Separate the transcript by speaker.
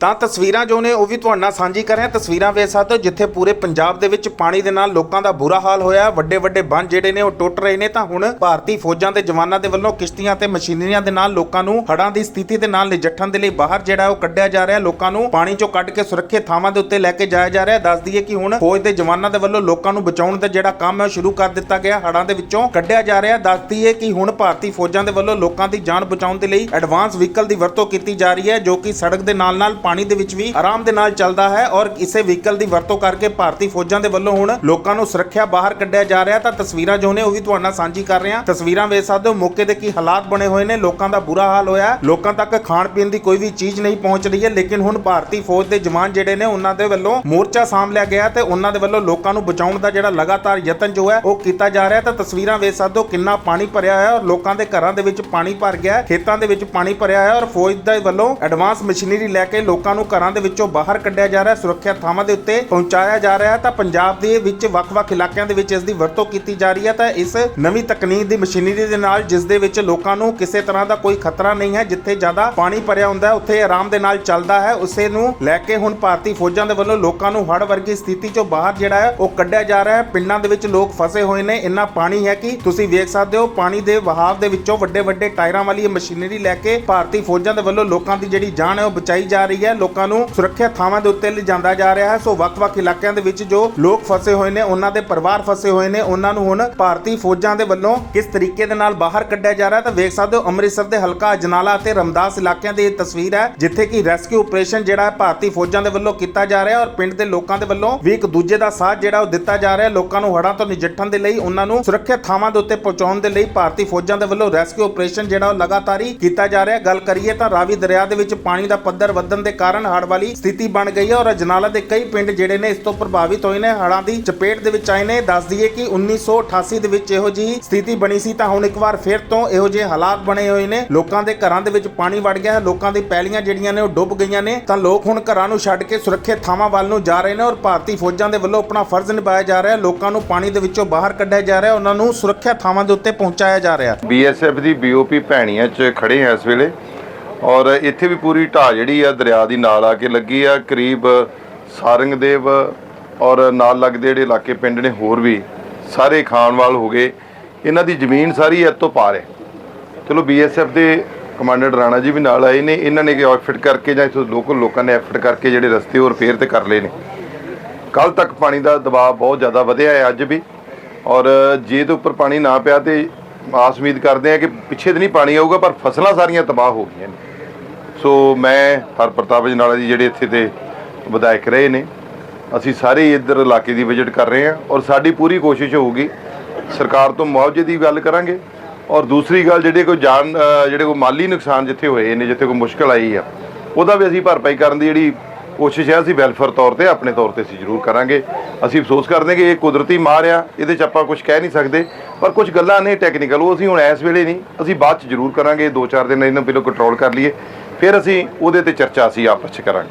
Speaker 1: ਤਾਂ ਤਸਵੀਰਾਂ ਜੋ ਨੇ ਉਹ ਵੀ ਤੁਹਾਡੇ ਨਾਲ ਸਾਂਝੀ ਕਰ ਰਹੇ ਹਾਂ ਤਸਵੀਰਾਂ ਵੇਖ ਸਕਦੇ ਹੋ, ਜਿੱਥੇ ਪੂਰੇ ਪੰਜਾਬ ਦੇ ਵਿੱਚ ਪਾਣੀ ਦੇ ਨਾਲ ਲੋਕਾਂ ਦਾ ਬੁਰਾ ਹਾਲ ਹੋਇਆ ਹੈ। ਵੱਡੇ ਵੱਡੇ ਬੰਨ ਜਿਹੜੇ ਨੇ ਉਹ ਟੁੱਟ ਰਹੇ ਨੇ ਤਾਂ ਹੁਣ ਭਾਰਤੀ ਫੌਜਾਂ ਦੇ ਜਵਾਨਾਂ ਦੇ ਵੱਲੋਂ ਕਿਸ਼ਤੀਆਂ ਤੇ ਮਸ਼ੀਨਰੀਆਂ ਦੇ ਨਾਲ ਲੋਕਾਂ ਨੂੰ ਹੜ੍ਹਾਂ ਦੀ ਸਥਿਤੀ ਦੇ ਨਾਲ ਨਜਿੱਠਣ ਦੇ ਲਈ ਬਾਹਰ ਜਿਹੜਾ ਉਹ ਕੱਢਿਆ ਜਾ ਰਿਹਾ ਲੋਕਾਂ ਨੂੰ ਪਾਣੀ ਚੋਂ ਕੱਢ ਕੇ ਸੁਰੱਖਿਅਤ ਥਾਵਾਂ ਦੇ ਉੱਤੇ ਲੈ ਕੇ ਜਾਇਆ ਜਾ ਰਿਹਾ ਹੈ। ਦੱਸ ਦਈਏ ਕਿ ਹੁਣ ਫੌਜ ਦੇ ਜਵਾਨਾਂ ਦੇ ਵੱਲੋਂ ਲੋਕਾਂ ਨੂੰ ਬਚਾਉਣ ਦਾ ਜਿਹੜਾ ਕੰਮ ਹੈ ਉਹ ਸ਼ੁਰੂ ਕਰ ਦਿੱਤਾ ਗਿਆ ਹੜ੍ਹਾਂ ਦੇ ਵਿੱਚੋਂ ਕੱਢਿਆ ਜਾ ਰਿਹਾ ਹੈ। ਦੱਸ ਦਈਏ ਕਿ ਹੁਣ ਭਾਰਤੀ ਫੌਜਾਂ ਦੇ ਵੱਲੋਂ ਲੋਕਾਂ ਦੀ ਜਾਨ ਬਚਾਉਣ ਦੇ ਲਈ ਐਡਵਾਂਸ ਵਹੀਕਲ ਦੀ ਵਰਤੋਂ ਕੀਤੀ ਜਾ ਰਹੀ ਹੈ, ਜੋ ਕਿ ਸੜਕ ਦੇ ਨਾਲ ਨਾਲ ਪਾਣੀ ਦੇ ਵਿੱਚ ਵੀ ਆਰਾਮ ਦੇ ਨਾਲ ਚੱਲਦਾ ਹੈ ਔਰ ਇਸੇ ਵਹੀਕਲ ਦੀ ਵਰਤੋਂ ਕਰਕੇ ਭਾਰਤੀ ਫੌਜਾਂ ਦੇ ਵੱਲੋਂ ਹੁਣ ਲੋਕਾਂ ਨੂੰ ਸੁਰੱਖਿਆ ਬਾਹਰ ਕੱਢਿਆ ਜਾ ਰਿਹਾ। ਤਾਂ ਤਸਵੀਰਾਂ ਜੋ ਨੇ ਉਹ ਵੀ ਤੁਹਾਡੇ ਨਾਲ ਸਾਂਝੀ ਕਰ ਰਹੇ ਹਾਂ। ਤਸਵੀਰਾਂ ਵੇਖ ਸਕਦੇ ਹੋ, ਮੌਕੇ ਦੇ ਕੀ ਹਾਲਾਤ ਬਣੇ ਹੋਏ ਨੇ, ਲੋਕਾਂ ਦਾ ਬੁਰਾ ਹਾਲ ਹੋਇਆ ਲੋਕਾਂ ਤੱਕ ਖਾਣ ਪੀਣ ਦੀ ਕੋਈ ਵੀ ਚੀਜ਼ ਨਹੀਂ ਪਹੁੰਚ ਰਹੀ ਹੈ, ਲੇਕਿਨ ਹੁਣ ਭਾਰਤੀ ਫੌਜ ਦੇ ਜਵਾਨ ਜਿਹੜੇ ਨੇ, ਉਹਨਾਂ ਦੇ ਵੱਲੋਂ ਮੋਰਚਾ ਸਾਂਭ ਲਿਆ ਗਿਆ ਤੇ ਉਹਨਾਂ ਦੇ ਵੱਲੋਂ ਲੋਕਾਂ ਨੂੰ ਬਚਾਉਣ ਦਾ ਜਿਹੜਾ ਲਗਾਤਾਰ ਯਤਨ ਜੋ ਹੈ, ਉਹ ਕੀਤਾ ਜਾ ਰਿਹਾ ਤਾਂ ਤਸਵੀਰਾਂ ਵੇਖ ਸਕਦੇ ਹੋ, ਕਿੰਨਾ ਪਾਣੀ ਭਰਿਆ ਹੋਇਆ ਔਰ ਲੋਕਾਂ ਦੇ ਘਰਾਂ ਦੇ ਵਿੱਚ ਪਾਣੀ ਭਰ ਗਿਆ ਖੇਤਾਂ ਦੇ ਵਿੱਚ ਪਾਣੀ ਭਰਿਆ ਹੋਇਆ ਔਰ ਫੌਜ ਦੇ ਵੱਲੋਂ ਐਡਵਾਂਸ ਮਸ਼ੀਨਰੀ ਲੈ ਕੇ ਲੋਕਾਂ ਨੂੰ ਘਰਾਂ ਦੇ ਵਿੱਚੋਂ ਬਾਹਰ ਕੱਢਿਆ ਜਾ ਰਿਹਾ ਹੈ ਸੁਰੱਖਿਅਤ ਥਾਵਾਂ ਦੇ ਉੱਤੇ ਪਹੁੰਚਾਇਆ ਜਾ ਰਿਹਾ ਹੈ। ਤਾਂ ਪੰਜਾਬ ਦੇ ਵਿੱਚ ਵੱਖ-ਵੱਖ ਇਲਾਕਿਆਂ ਦੇ ਵਿੱਚ ਇਸ ਦੀ ਵਰਤੋਂ ਕੀਤੀ ਜਾ ਰਹੀ ਹੈ। ਤਾਂ ਇਸ ਨਵੀਂ ਤਕਨੀਕ ਦੀ ਮਸ਼ੀਨਰੀ ਦੇ ਨਾਲ ਜਿਸ ਦੇ ਵਿੱਚ ਲੋਕਾਂ ਨੂੰ ਕਿਸੇ ਤਰ੍ਹਾਂ ਦਾ ਕੋਈ ਖਤਰਾ ਨਹੀਂ ਹੈ, ਜਿੱਥੇ ਜ਼ਿਆਦਾ ਪਾਣੀ ਭਰਿਆ ਹੁੰਦਾ ਹੈ, ਉੱਥੇ ਆਰਾਮ ਦੇ ਨਾਲ ਚੱਲਦਾ ਹੈ। ਉਸੇ ਨੂੰ ਲੈ ਕੇ ਹੁਣ ਭਾਰਤੀ ਫੌਜਾਂ ਦੇ ਵੱਲੋਂ ਲੋਕਾਂ ਨੂੰ ਹੜ ਵਰਗੀ ਸਥਿਤੀ ਚੋਂ ਬਾਹਰ ਜਿਹੜਾ ਹੈ, ਉਹ ਕੱਢਿਆ ਜਾ ਰਿਹਾ ਹੈ। ਪਿੰਡਾਂ ਦੇ ਵਿੱਚ ਲੋਕ ਫਸੇ ਹੋਏ ਨੇ, ਇੰਨਾ ਪਾਣੀ ਹੈ ਕਿ ਤੁਸੀਂ ਵੇਖ ਸਕਦੇ ਹੋ, ਪਾਣੀ ਦੇ ਵਹਾਅ ਦੇ ਵਿੱਚੋਂ ਵੱਡੇ ਵੱਡੇ ਟਾਇਰਾਂ ਵਾਲੀ ਮਸ਼ੀਨਰੀ ਲੈ ਕੇ ਭਾਰਤੀ ਫੌਜਾਂ ਦੇ ਵੱਲੋਂ ਲੋਕਾਂ ਦੀ ਜਿਹੜੀ ਜਾਨ ਹੈ, ਉਹ ਬਚਾਈ ਜਾ ਰਹੀ ਹੈ। ਲੋਕਾਂ ਨੂੰ ਸੁਰੱਖਿਅਤ ਥਾਵਾਂ ਦੇ ਉੱਤੇ ਲਿਜਾਂਦਾ ਜਾ ਰਿਹਾ ਹੈ। ਸੋ ਵੱਖ-ਵੱਖ ਇਲਾਕਿਆਂ ਦੇ ਵਿੱਚ ਜੋ ਲੋਕ ਫਸੇ ਹੋਏ ਨੇ, ਉਹਨਾਂ ਦੇ ਪਰਿਵਾਰ ਫਸੇ ਹੋਏ ਨੇ, ਉਹਨਾਂ ਨੂੰ ਹੁਣ ਭਾਰਤੀ ਫੌਜਾਂ ਦੇ ਵੱਲੋਂ ਕਿਸ ਤਰੀਕੇ ਦੇ ਨਾਲ ਬਾਹਰ ਕੱਢਿਆ ਜਾ ਰਿਹਾ ਤਾਂ ਵੇਖ ਸਕਦੇ ਹੋ ਅੰਮ੍ਰਿਤਸਰ ਦੇ ਹਲਕਾ ਅਜਨਾਲਾ ਅਤੇ ਰਮਦਾਸ ਇਲਾਕਿਆਂ ਦੀ ਇਹ ਤਸਵੀਰ ਹੈ, ਜਿੱਥੇ ਕਿ ਰੈਸਕਿਊ ਆਪਰੇਸ਼ਨ ਜਿਹੜਾ ਹੈ ਭਾਰਤੀ ਫੌਜਾਂ ਦੇ ਵੱਲੋਂ ਕੀਤਾ ਜਾ ਰਿਹਾ ਔਰ ਪਿੰਡ ਦੇ ਲੋਕਾਂ ਦੇ ਵੱਲੋਂ ਵੀ ਇੱਕ ਦੂਜੇ ਦਾ ਸਾਥ ਜਿਹੜਾ ਉਹ ਦਿੱਤਾ ਜਾ ਰਿਹਾ ਲੋਕਾਂ ਨੂੰ ਹੜ੍ਹਾਂ ਤੋਂ ਨਜਿੱਠਣ ਦੇ ਲਈ, ਉਹਨਾਂ ਨੂੰ ਸੁਰੱਖਿਅਤ ਥਾਵਾਂ ਦੇ ਉੱਤੇ ਪਹੁੰਚਾਉਣ ਦੇ ਲਈ ਭਾਰਤੀ ਫੌਜਾਂ ਦੇ ਵੱਲੋਂ ਰੈਸਕਿਊ ਆਪਰੇਸ਼ਨ ਜਿਹੜਾ ਉਹ ਲਗਾਤਾਰ ਹੀ ਕੀਤਾ ਜਾ ਰਿਹਾ ਗੱਲ ਕਰੀਏ ਤਾਂ ਰਾਵੀ ਦਰਿਆ ਦੇ ਵਿੱਚ ਪਾਣੀ ਦਾ ਪੱਧਰ ਵਧਣ ਦੇ ਕਾਰਨ ਹੜ੍ਹ ਵਾਲੀ ਸਥਿਤੀ ਬਣ ਗਈ ਹੈ ਔਰ ਅਜਨਾਲਾ ਦੇ ਕਈ ਪਿੰਡ ਜਿਹੜੇ ਨੇ ਇਸ ਤੋਂ ਪ੍ਰਭਾਵਿਤ ਹੋਏ ਨੇ, ਹੜ੍ਹਾਂ ਦੀ ਚਪੇਟ ਦੇ ਵਿੱਚ ਆਏ ਨੇ। ਦੱਸ ਦਈਏ ਕਿ 1988 ਦੇ ਵਿੱਚ ਇਹੋ ਜਿਹੀ ਸਥਿਤੀ ਬਣੀ ਸੀ ਤਾਂ ਹੁਣ ਇੱਕ ਵਾਰ ਫਿਰ ਤੋਂ ਇਹੋ ਜਿਹੇ ਹਾਲਾਤ ਬਣੇ ਹੋਏ ਨੇ। ਲੋਕਾਂ ਦੇ ਘਰਾਂ ਦੇ ਵਿੱਚ ਪਾਣੀ ਵੜ ਗਿਆ ਹੈ, ਲੋਕਾਂ ਦੀ ਪੈਲੀਆਂ ਜਿਹੜੀਆਂ ਨੇ ਉਹ ਡੁੱਬ ਗਈਆਂ ਨੇ। ਤਾਂ ਲੋਕ ਹੁਣ ਘਰਾਂ ਨੂੰ ਛੱਡ ਕੇ ਸੁਰੱਖਿਅਤ ਥਾਵਾਂ ਵੱਲ ਨੂੰ ਜਾ ਰਹੇ ਨੇ ਔਰ ਭਾਰਤੀ ਫੌਜਾਂ ਦੇ ਵੱਲੋਂ ਆਪਣਾ ਫਰਜ਼ ਨਿਭਾਇਆ ਜਾ ਰਿਹਾ ਹੈ। ਲੋਕਾਂ ਨੂੰ ਪਾਣੀ ਦੇ ਵਿੱਚੋਂ ਬਾਹਰ ਕੱਢਿਆ ਜਾ ਰਿਹਾ ਹੈ, ਉਹਨਾਂ ਨੂੰ ਸੁਰੱਖਿਅਤ ਥਾਵਾਂ ਦੇ ਉੱਤੇ ਪਹੁੰਚਾਇਆ ਜਾ ਰਿਹਾ
Speaker 2: ਬੀਐਸਐਫ ਦੀ ਬੀਓਪੀ ਭੈਣੀਆਂ 'ਚ ਖੜੇ ਆ ਇਸ ਵੇਲੇ। ਔਰ ਇੱਥੇ ਵੀ ਪੂਰੀ ਢਾਹ ਜਿਹੜੀ ਆ ਦਰਿਆ ਦੀ ਨਾਲ ਆ ਕੇ ਲੱਗੀ ਆ, ਕਰੀਬ ਸਾਰੰਗਦੇਵ ਔਰ ਨਾਲ ਲੱਗਦੇ ਜਿਹੜੇ ਇਲਾਕੇ ਪਿੰਡ ਨੇ ਹੋਰ ਵੀ ਸਾਰੇ ਖਾਨਵਾਲ ਹੋ ਗਏ। ਇਹਨਾਂ ਦੀ ਜ਼ਮੀਨ ਸਾਰੀ ਇਹ ਤੋਂ ਪਾਰ ਹੈ। ਚਲੋ ਬੀਐਸਐਫ ਦੇ ਕਮਾਂਡਰ ਰਾਣਾ ਜੀ ਵੀ ਨਾਲ ਆਏ ਨੇ। ਇਹਨਾਂ ਨੇ ਕਿ ਐਫਰਟ ਕਰਕੇ ਜਾਂ ਇੱਥੋਂ ਲੋਕਲ ਲੋਕਾਂ ਨੇ ਐਫਰਟ ਕਰਕੇ ਜਿਹੜੇ ਰਸਤੇ ਉਹ ਰਿਪੇਅਰ ਤੇ ਕਰ ਲਏ ਨੇ। ਕੱਲ ਤੱਕ ਪਾਣੀ ਦਾ ਦਬਾਅ ਬਹੁਤ ਜ਼ਿਆਦਾ ਵਧਿਆ ਹੈ ਅੱਜ ਵੀ। ਔਰ ਜੇ ਦੇ ਉੱਪਰ ਪਾਣੀ ਨਾ ਪਿਆ ਤੇ ਆਸ ਉਮੀਦ ਕਰਦੇ ਆ ਕਿ ਪਿੱਛੇ ਤੇ ਨਹੀਂ ਪਾਣੀ ਆਊਗਾ, ਪਰ ਫਸਲਾਂ ਸਾਰੀਆਂ ਤਬਾਹ ਹੋ ਗਈਆਂ ਨੇ। ਸੋ ਮੈਂ ਹਰ ਪ੍ਰਤਾਪ ਜਨਾਲਾ ਜੀ ਜਿਹੜੇ ਇੱਥੇ ਤੇ ਵਿਧਾਇਕ ਰਹੇ ਨੇ, ਅਸੀਂ ਸਾਰੇ ਇੱਧਰ ਇਲਾਕੇ ਦੀ ਵਿਜ਼ਿਟ ਕਰ ਰਹੇ ਹਾਂ ਔਰ ਸਾਡੀ ਪੂਰੀ ਕੋਸ਼ਿਸ਼ ਹੋਊਗੀ, ਸਰਕਾਰ ਤੋਂ ਮੁਆਵਜ਼ੇ ਦੀ ਗੱਲ ਕਰਾਂਗੇ ਔਰ ਦੂਸਰੀ ਗੱਲ ਜਿਹੜੇ ਕੋਈ ਜਾਨ ਜਿਹੜੇ ਕੋਈ ਮਾਲੀ ਨੁਕਸਾਨ ਜਿੱਥੇ ਹੋਏ ਨੇ, ਜਿੱਥੇ ਕੋਈ ਮੁਸ਼ਕਲ ਆਈ ਆ, ਉਹਦਾ ਵੀ ਅਸੀਂ ਭਰਪਾਈ ਕਰਨ ਦੀ ਜਿਹੜੀ ਕੋਸ਼ਿਸ਼ ਹੈ, ਅਸੀਂ ਵੈਲਫੇਅਰ ਤੌਰ ਤੇ ਆਪਣੇ ਤੌਰ ਤੇ ਅਸੀਂ ਜ਼ਰੂਰ ਕਰਾਂਗੇ। ਅਸੀਂ ਅਫਸੋਸ ਕਰਦੇ ਹਾਂ ਕਿ ਇਹ ਕੁਦਰਤੀ ਮਾਰ ਆ, ਇਹਦੇ ਚ ਆਪਾਂ ਕੁਝ ਕਹਿ ਨਹੀਂ ਸਕਦੇ, ਪਰ ਕੁਝ ਗੱਲਾਂ ਨੇ ਟੈਕਨੀਕਲ ਉਹ ਅਸੀਂ ਹੁਣ ਇਸ ਵੇਲੇ ਨਹੀਂ, ਅਸੀਂ ਬਾਅਦ ਚ ਜ਼ਰੂਰ ਕਰਾਂਗੇ, ਦੋ ਚਾਰ ਦਿਨ ਇਹਨਾਂ ਪਹਿਲਾਂ ਕੰਟਰੋਲ ਕਰ ਲਈਏ, ਫਿਰ ਅਸੀਂ ਉਹਦੇ ਤੇ ਚਰਚਾ ਅਸੀਂ ਆਪਸ ਚ ਕਰਾਂਗੇ।